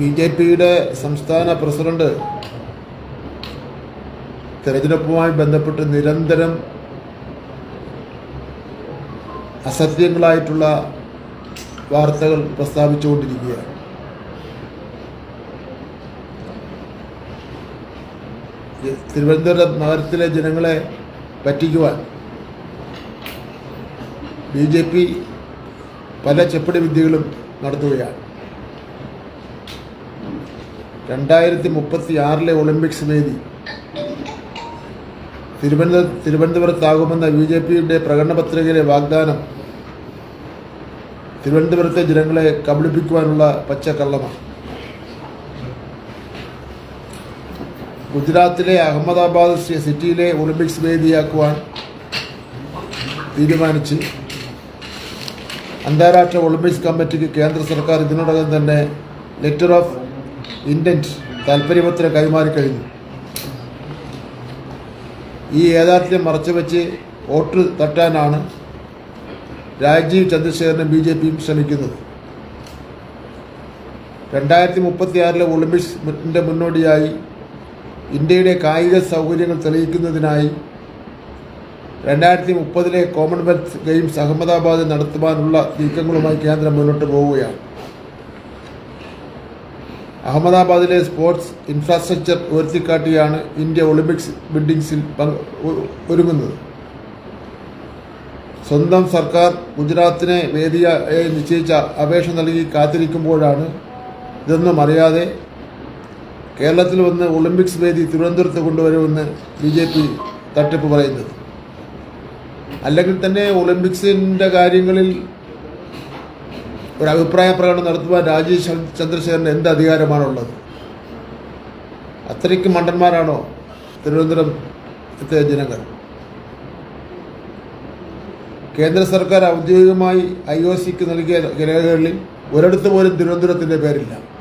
B J പിയുടെ സംസ്ഥാന president തെരഞ്ഞെടുപ്പുമായി ബന്ധപ്പെട്ട് നിരന്തരം അസത്യങ്ങളായിട്ടുള്ള വാർത്തകൾ പ്രസ്താവിച്ചുകൊണ്ടിരിക്കുകയാണ്. തിരുവനന്തപുരം നഗരത്തിലെ ജനങ്ങളെ പറ്റിക്കുവാൻ ബി ജെ പി പല ചെപ്പടി വിദ്യകളും നടത്തുകയാണ്. രണ്ടായിരത്തി മുപ്പത്തി ആറിലെ ഒളിമ്പിക്സ് വേദി. തിരുവനന്തപുരം തിരുവനന്തപുരത്താകുമെന്ന ബി ജെ പിയുടെ പ്രകടന പത്രികയിലെ വാഗ്ദാനം തിരുവനന്തപുരത്തെ ജനങ്ങളെ കബളിപ്പിക്കുവാനുള്ള പച്ചക്കള്ളമാണ്. ഗുജറാത്തിലെ അഹമ്മദാബാദ് സിറ്റിയിലെ ഒളിമ്പിക്സ് വേദിയാക്കുവാൻ തീരുമാനിച്ച് അന്താരാഷ്ട്ര ഒളിമ്പിക്സ് കമ്മിറ്റിക്ക് കേന്ദ്ര സർക്കാർ ഇതിനോടകം തന്നെ ലെറ്റർ ഓഫ് ഇന്റന്റ് താല്പര്യപത്രം കൈമാറിക്കഴിഞ്ഞു ഈ യാഥാർത്ഥ്യം മറച്ചുവെച്ച് വോട്ട് തട്ടാനാണ് രാജീവ് ചന്ദ്രശേഖരനും ബി ജെ പിയും ശ്രമിക്കുന്നത്. രണ്ടായിരത്തി മുപ്പത്തി ആറിലെ ഒളിമ്പിക്സിന്റെ മുന്നോടിയായി ഇന്ത്യയുടെ കായിക സൗകര്യങ്ങൾ തെളിയിക്കുന്നതിനായി രണ്ടായിരത്തി മുപ്പതിലെ കോമൺവെൽത്ത് ഗെയിംസ് അഹമ്മദാബാദിൽ നടത്തുവാനുള്ള നീക്കങ്ങളുമായി കേന്ദ്രം മുന്നോട്ട് പോവുകയാണ്. അഹമ്മദാബാദിലെ സ്പോർട്സ് ഇൻഫ്രാസ്ട്രക്ചർ ഉയർത്തിക്കാട്ടിയാണ് ഇന്ത്യ ഒളിമ്പിക്സ് ബിൽഡിങ്സിൽ ഒരുങ്ങുന്നത്. സ്വന്തം സർക്കാർ ഗുജറാത്തിനെ വേദിയായി നിശ്ചയിച്ച അപേക്ഷ നൽകി കാത്തിരിക്കുമ്പോഴാണ് ഇതൊന്നും അറിയാതെ കേരളത്തിൽ വന്ന് ഒളിമ്പിക്സ് വേദി തിരുവനന്തപുരത്ത് കൊണ്ടുവരുമെന്ന് ബി ജെ പി തട്ടിപ്പ് പറയുന്നത്. അല്ലെങ്കിൽ തന്നെ ഒളിമ്പിക്സിന്റെ കാര്യങ്ങളിൽ ഒരു അഭിപ്രായ പ്രകടനം നടത്തുവാൻ രാജീവ് ചന്ദ്- ചന്ദ്രശേഖരന് എന്ത് അധികാരമാണുള്ളത്? അത്രയ്ക്ക് മണ്ടന്മാരാണോ തിരുവനന്തപുരത്തെ ജനങ്ങൾ? കേന്ദ്ര സർക്കാർ ഔദ്യോഗികമായി ഐ ഒ സിക്ക് നൽകിയ രേഖകളിൽ ഒരിടത്ത് പോലും തിരുവനന്തപുരത്തിന്റെ പേരില്ല.